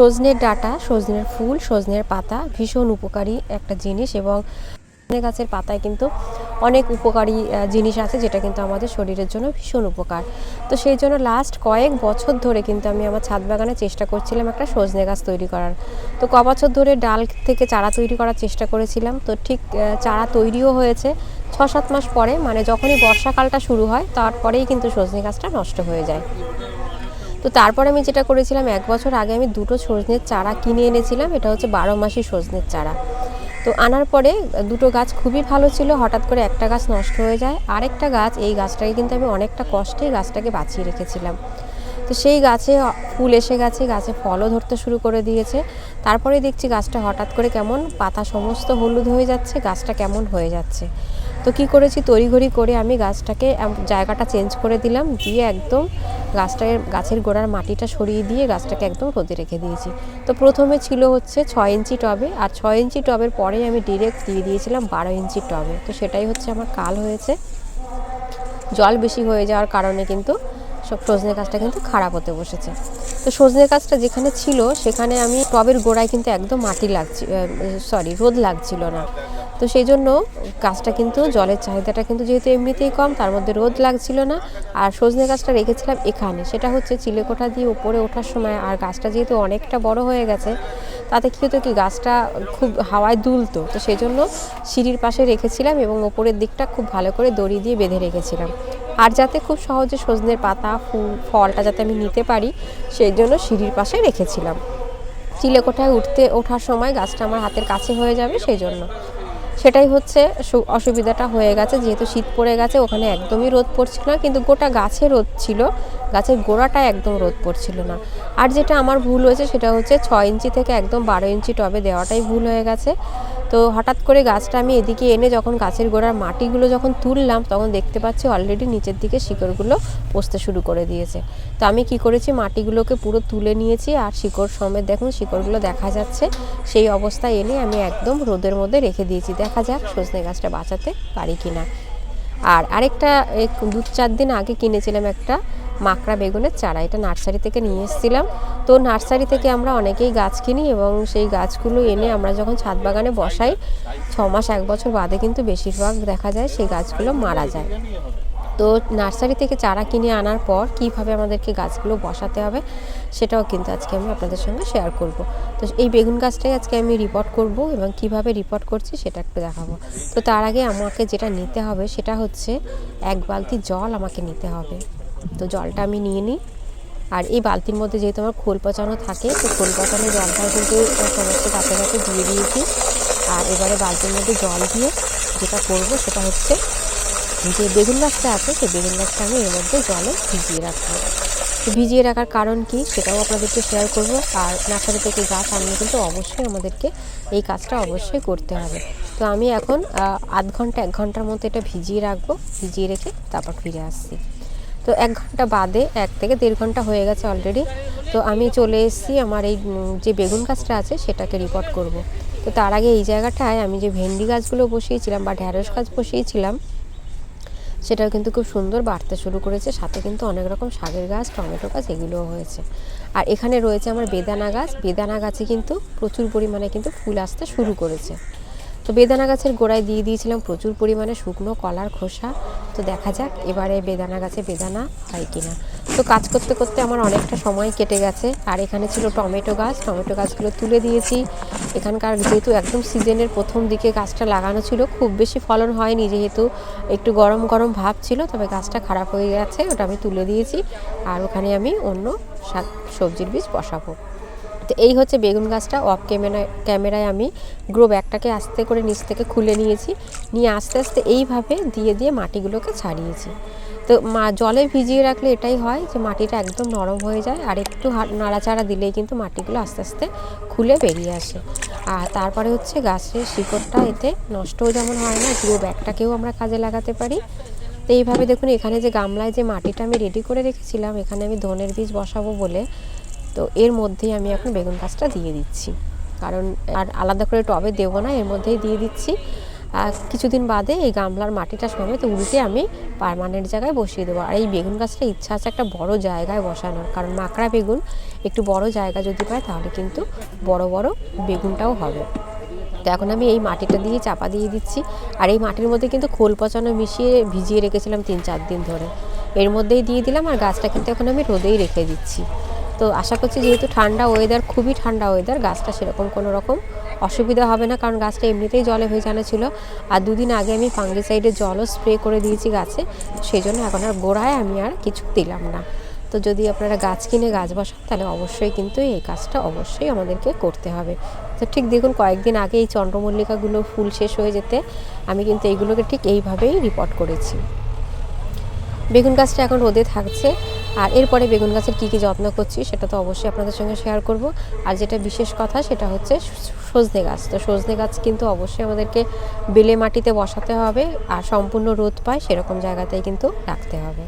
সজনের ডাঁটা, সজনের ফুল, সজনের পাতা ভীষণ উপকারী একটা জিনিস এবং সজনে গাছের পাতায় কিন্তু অনেক উপকারী জিনিস আছে যেটা কিন্তু আমাদের শরীরের জন্য ভীষণ উপকার। তো সেই জন্য লাস্ট কয়েক বছর ধরে কিন্তু আমি আমার ছাদ বাগানে চেষ্টা করছিলাম একটা সজনে গাছ তৈরি করার। তো ক বছর ধরে ডাল থেকে চারা তৈরি করার চেষ্টা করেছিলাম। তো ঠিক চারা তৈরিও হয়েছে। ছ সাত মাস পরে মানে যখনই বর্ষাকালটা শুরু হয়, তারপরেই কিন্তু সজনে গাছটা নষ্ট হয়ে যায়। তো তারপর আমি যেটা করেছিলাম, এক বছর আগে আমি দুটো সজনের চারা কিনে এনেছিলাম, এটা হচ্ছে বারো মাসি সজনের চারা। তো আনার পরে দুটো গাছ খুবই ভালো ছিল, হঠাৎ করে একটা গাছ নষ্ট হয়ে যায়। আরেকটা গাছ, এই গাছটাকে কিন্তু আমি অনেকটা কষ্টে গাছটাকে বাঁচিয়ে রেখেছিলাম। তো সেই গাছে ফুল এসে গেছে, গাছে ফলও ধরতে শুরু করে দিয়েছে। তারপরে দেখছি গাছটা হঠাৎ করে কেমন পাতা সমস্ত হলুদ হয়ে যাচ্ছে, গাছটা কেমন হয়ে যাচ্ছে। তো কি করেছি, তড়িঘড়ি করে আমি গাছটাকে, জায়গাটা চেঞ্জ করে দিলাম, দিয়ে একদম গাছটাকে, গাছের গোড়ার মাটিটা সরিয়ে দিয়ে গাছটাকে একদম রোদে রেখে দিয়েছি। তো প্রথমে ছিল হচ্ছে ছয় ইঞ্চি টবে, আর ছয় ইঞ্চি টবের পরেই আমি ডিরেক্ট দিয়ে দিয়েছিলাম বারো ইঞ্চি টবে। তো সেটাই হচ্ছে আমার কাল হয়েছে। জল বেশি হয়ে যাওয়ার কারণে কিন্তু সব সজনে গাছটা কিন্তু খারাপ হতে বসেছে। তো সজনে গাছটা যেখানে ছিল, সেখানে আমি টবের গোড়ায় কিন্তু একদম মাটি লাগছি সরি রোদ লাগছিল না। তো সেই জন্য গাছটা কিন্তু, জলের চাহিদাটা কিন্তু যেহেতু এমনিতেই কম, তার মধ্যে রোদ লাগছিল না। আর সজনে গাছটা রেখেছিলাম এখানে। সেটা হচ্ছে চিলেকোঠা দিয়ে উপরে ওঠার সময় আর গাছটা যেহেতু অনেকটা বড় হয়ে গেছে, তাতে কী হতো কি গাছটা খুব হাওয়ায় দুলতো। তো সেই জন্য সিঁড়ির পাশে রেখেছিলাম এবং ওপরের দিকটা খুব ভালো করে দড়ি দিয়ে বেঁধে রেখেছিলাম। আর যাতে খুব সহজে সজনের পাতা, ফুল, ফলটা যাতে আমি নিতে পারি, সেই জন্য সিঁড়ির পাশে রেখেছিলাম। চিলেকোঠায় উঠতে, ওঠার সময় গাছটা আমার হাতের কাছে হয়ে যাবে, সেই জন্য। সেটাই হচ্ছে অসুবিধাটা হয়ে গেছে। যেহেতু শীত পড়ে গেছে, ওখানে একদমই রোদ পড়ছিল না। কিন্তু গোটা গাছে রোদ ছিল। গাছের গোড়াটা একদম রোদ পড়ছিল না। আর যেটা আমার ভুল হয়েছে, সেটা হচ্ছে ছয় ইঞ্চি থেকে একদম বারো ইঞ্চি টবে দেওয়াটাই ভুল হয়ে গেছে। তো হঠাৎ করে গাছটা আমি এদিকে এনে যখন গাছের গোড়ার মাটিগুলো যখন তুললাম, তখন দেখতে পাচ্ছি অলরেডি নিচের দিকে শিকড়গুলো পচতে শুরু করে দিয়েছে। তো আমি কি করেছি, মাটিগুলোকে পুরো তুলে নিয়েছি আর শিকড় সমেত দেখুন শিকড়গুলো দেখা যাচ্ছে। সেই অবস্থায় এনে আমি একদম রোদের মধ্যে রেখে দিয়েছি। দেখা যাক সজনে গাছটা বাঁচাতে পারি কিনা। আর আরেকটা দু চার দিন আগে কিনেছিলাম একটা মাকড়া বেগুনের চারা। এটা নার্সারি থেকে নিয়ে এসেছিলাম। তো নার্সারি থেকে আমরা অনেকেই গাছ কিনি এবং সেই গাছগুলো এনে আমরা যখন ছাদ বাগানে বসাই, ছ মাস, এক বছর বাদে কিন্তু বেশিরভাগ দেখা যায় সেই গাছগুলো মারা যায়। তো নার্সারি থেকে চারা কিনে আনার পর কীভাবে আমাদেরকে গাছগুলো বসাতে হবে, সেটাও কিন্তু আজকে আমি আপনাদের সঙ্গে শেয়ার করব। তো এই বেগুন গাছটাই আজকে আমি রিপোর্ট করব এবং কীভাবে রিপোর্ট করছি সেটা একটু দেখাবো। তো তার আগে আমাকে যেটা নিতে হবে সেটা হচ্ছে, এক বালতি জল আমাকে নিতে হবে। তো জলটা আমি নিয়ে নিই। আর এই বালতির মধ্যে যেহেতু আমার খোল পচানো থাকে, তো খোল পচানো জলটাও কিন্তু সমস্ত গাছে গাছে দিয়ে দিয়েছি। আর এবারে বালতির মধ্যে জল দিয়ে যেটা করব সেটা হচ্ছে যে বেগুন গাছটা আছে, সেই বেগুন গাছটা আমি এর মধ্যে জলে ভিজিয়ে রাখব। তো ভিজিয়ে রাখার কারণ কি সেটাও আপনাদেরকে শেয়ার করব। আর নার্সারি থেকে গাছ আনলে কিন্তু অবশ্যই আমাদেরকে এই কাজটা অবশ্যই করতে হবে। তো আমি এখন আধ ঘণ্টা, এক ঘণ্টার মতো এটা ভিজিয়ে রাখব, ভিজিয়ে রেখে তারপর ফিরে আসছি। তো এক ঘণ্টা বাদে, এক থেকে দেড় ঘণ্টা হয়ে গেছে অলরেডি তো আমি চলে এসেছি আমার এই যে বেগুন গাছটা আছে সেটাকে রিপোর্ট করব। তো তার আগে এই জায়গাটায় আমি যে ভেন্ডি গাছগুলো বসিয়েছিলাম বা ঢ্যাঁড়স গাছ বসিয়েছিলাম, সেটাও কিন্তু খুব সুন্দর বাড়তে শুরু করেছে। সাথে কিন্তু অনেক রকম শাকের গাছ, টমেটো গাছ, এগুলোও হয়েছে। আর এখানে রয়েছে আমার বেদানা গাছ। বেদানা গাছে কিন্তু প্রচুর পরিমাণে কিন্তু ফুল আসতে শুরু করেছে। তো বেদানা গাছের গোড়ায় দিয়ে দিয়েছিলাম প্রচুর পরিমাণে শুকনো কলার খোসা। তো দেখা যাক এবারে বেদানা গাছে বেদানা হয় কিনা। তো কাজ করতে করতে আমার অনেকটা সময় কেটে গেছে। আর এখানে ছিল টমেটো গাছ। টমেটো গাছগুলো তুলে দিয়েছি। এখানকার যেহেতু একদম সিজনের প্রথম দিকে গাছটা লাগানো ছিল, খুব বেশি ফলন হয়নি যেহেতু একটু গরম গরম ভাব ছিল, তবে গাছটা খারাপ হয়ে গেছে, ওটা আমি তুলে দিয়েছি। আর ওখানে আমি অন্য শাক সবজির বীজ বসাবো। তো এই হচ্ছে বেগুন গাছটা অফ ক্যামেরা ক্যামেরায় আমি গ্রো ব্যাগটাকে আস্তে করে নিচ থেকে খুলে নিয়েছি। নিয়ে আস্তে আস্তে এইভাবে দিয়ে দিয়ে মাটিগুলোকে ছাড়িয়েছি। তো মা, জলে ভিজিয়ে রাখলে এটাই হয় যে মাটিটা একদম নরম হয়ে যায় আর একটু নাড়াচাড়া দিলেই কিন্তু মাটিগুলো আস্তে আস্তে খুলে বেরিয়ে আসে। আর তারপরে হচ্ছে গাছের শিকড়টা এতে নষ্টও যেমন হয় না গ্রো ব্যাগটাকেও আমরা কাজে লাগাতে পারি। তো এইভাবে দেখুন এখানে যে গামলায় যে মাটিটা আমি রেডি করে রেখেছিলাম, এখানে আমি ধনের বীজ বসাবো বলে তো এর মধ্যেই আমি এখন বেগুন গাছটা দিয়ে দিচ্ছি। কারণ, আর আলাদা করে টবে দেবো না, এর মধ্যেই দিয়ে দিচ্ছি। কিছুদিন বাদে এই গামলার মাটিটা সমেত উল্টে আমি পারমানেন্ট জায়গায় বসিয়ে দেবো। আর এই বেগুন গাছটা ইচ্ছা আছে একটা বড় জায়গায় বসানোর। কারণ মাকড়া বেগুন একটু বড় জায়গা যদি পায়, তাহলে কিন্তু বড় বড় বেগুনটাও হবে। তো এখন আমি এই মাটিটা দিয়ে চাপা দিয়ে দিচ্ছি। আর এই মাটির মধ্যে কিন্তু খোল পচানো মিশিয়ে ভিজিয়ে রেখেছিলাম তিন, চার দিন ধরে। এর মধ্যেই দিয়ে দিলাম আর গাছটা কিন্তু এখন আমি রোদেই রেখে দিচ্ছি। তো আশা করছি যেহেতু ঠান্ডা ওয়েদার খুবই ঠান্ডা ওয়েদার গাছটা সেরকম কোনো রকম অসুবিধা হবে না, কারণ গাছটা এমনিতেই জলে ভেজানো ছিল। আর দুদিন আগে আমি ফাঙ্গিসাইডের জলও স্প্রে করে দিয়েছি গাছে, সেই জন্য এখন আর গোড়ায় আমি আর কিছু দিলাম না। তো যদি আপনারা গাছ কিনে গাছ বসান, তাহলে অবশ্যই কিন্তু এই কাজটা অবশ্যই আমাদেরকে করতে হবে। তো ঠিক দেখুন, কয়েকদিন আগে এই চন্দ্রমল্লিকাগুলো ফুল শেষ হয়ে যেতে, আমি কিন্তু এইগুলোকে ঠিক এইভাবেই রিপোর্ট করেছি। বেগুন গাছটা এখন রোদে থাকছে আর এরপরে বেগুন গাছের কী কী যত্ন করছি সেটা তো অবশ্যই আপনাদের সঙ্গে শেয়ার করব। আর যেটা বিশেষ কথা সেটা হচ্ছে সজনে গাছ। তো সজনে গাছ কিন্তু অবশ্যই আমাদেরকে বেলে মাটিতে বসাতে হবে আর সম্পূর্ণ রোদ পায় সেরকম জায়গাতেই কিন্তু রাখতে হবে।